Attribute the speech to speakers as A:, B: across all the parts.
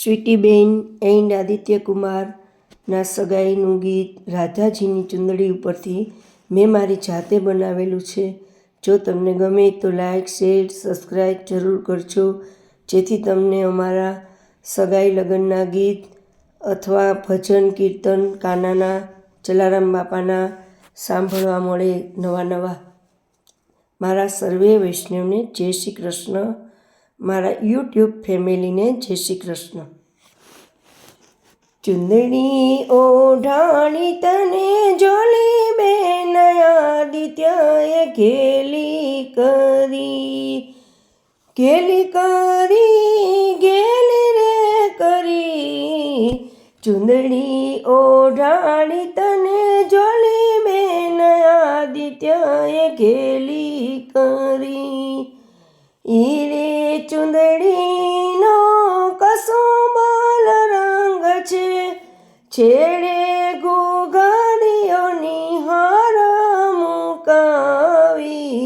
A: સ્વીટીબેન and Aditya કુમારના સગાઈનું ગીત રાધાજીની ચુંદડી ઉપરથી મેં મારી જાતે બનાવેલું છે. જો તમને ગમે તો લાઇક શેર, સબસ્ક્રાઈબ જરૂર કરજો. જેથી તમને અમારા સગાઈ લગ્નના ગીત અથવા ભજન, કીર્તન, કાનાના, જલારામ બાપાના સાંભળવા મળે નવા નવા મારા સર્વે વૈષ્ણવને જય શ્રી કૃષ્ણ. મારા યુટ્યુબ ફેમિલીને જય શ્રી કૃષ્ણ. ચુંદડી ઓઢાણી તને જોલી બેન આદિત્યએ ઘેલી કરી. ગેલી કરી, ગેલી રે કરી. ચુંદડી ઓઢાણી તને જોલી બેન આદિત્યએ ઘેલી કરી. ઈરે ચુંદડીનો કસો બાલ રંગ છે. છેડે ગુગાડીઓની હાર મુકાવી.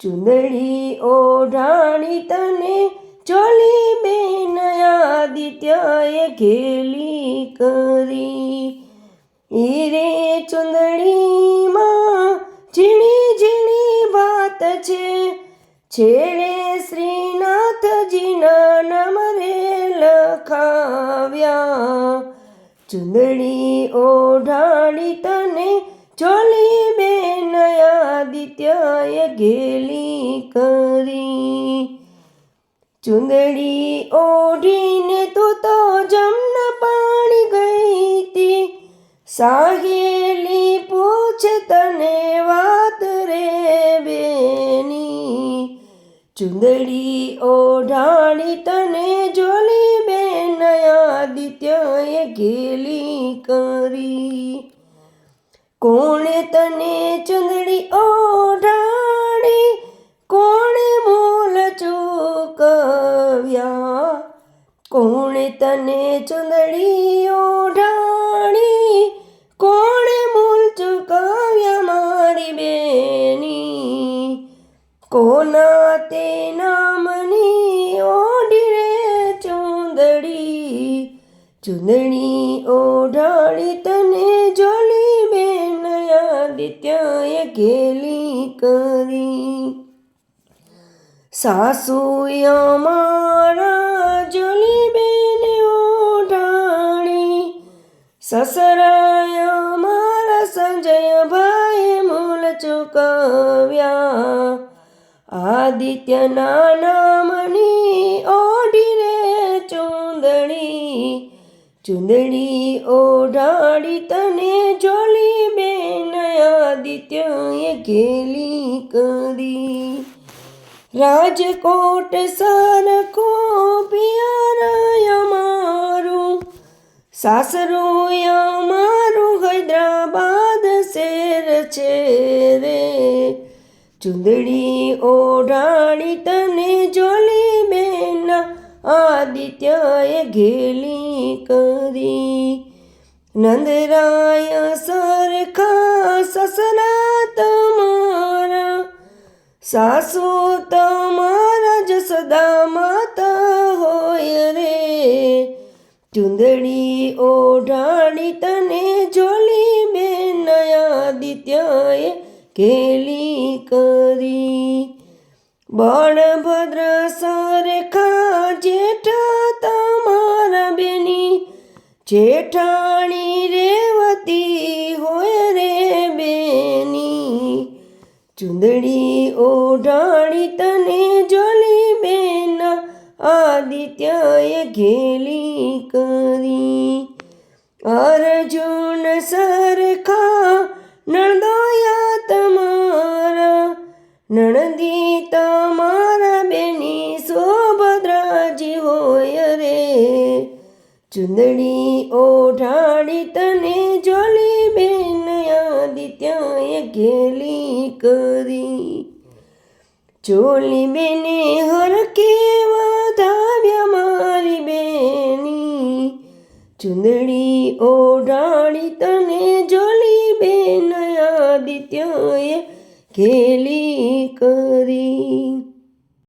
A: ચુંદડી ઓઢાણી તને ચોલી બેન આદિત્યએ ઘેલી કરી. હીરે ચુંદડીમાં ઝીણી ઝીણી વાત છે. છેડે ચુંદડી ઓઢાડી તને ચોલી બેન આદિત્યએ ઘેલી કરી. ચુંદડી ઓઢીને તું તો જમન પાણી ગઈ હતી. સાહેલી પૂછે તને વાત રે બેની. ચુંદડી ઓઢાડી તને બેન આદિત્યએ ઘેલી કરી કોણે તને ચુંદડી ઓઢાળી તને જોલી બેન આદિત્યએ ઘેલી કરી. સાસુ અમારા જોલી બેન ઓઢાણી સસરાય અમારા સંજય ભાઈ મૂલ ચૂકવ્યા. આદિત્યના નામની ઓઢી ચુંદડી ઓઢાડી તને જોલી બેન આદિત્યએ ઘેલી કરી રાજકોટ સરખો પિયારાય મારું, સાસરું અમારું હૈદરાબાદ શેર છે રે. ચૂંદડી ઓઢાડી તને જોલી આદિત્યએ ઘેલી કરી. નંદરાય સરખા સસરા તમારા સાસુ તમારા જસદા માતા હોય રે. ચુંદડી ઓઢાણી તને જોલી બેન આદિત્યએ કેલી કરી. બળભદ્ર સરખા જેઠા તમારા બેની જેઠાણી રેવતી હોય રે બેની. ચુંદડી ઓઢાણી તને જોલી બેન, આદિત્યએ ઘેલી કરી. અર્જુન સરખા નણદોયા તમારા, નણદી ચુંદડી ઓઢાડી તને જોલી બેન આદિત્યાએ ઘેલી કરી. ચોલી બેને હર કેવા ધાવ્યા મારી બેની. ચૂંદડી ઓઢાડી તને જોલી બેન આદિત્યાએ ઘેલી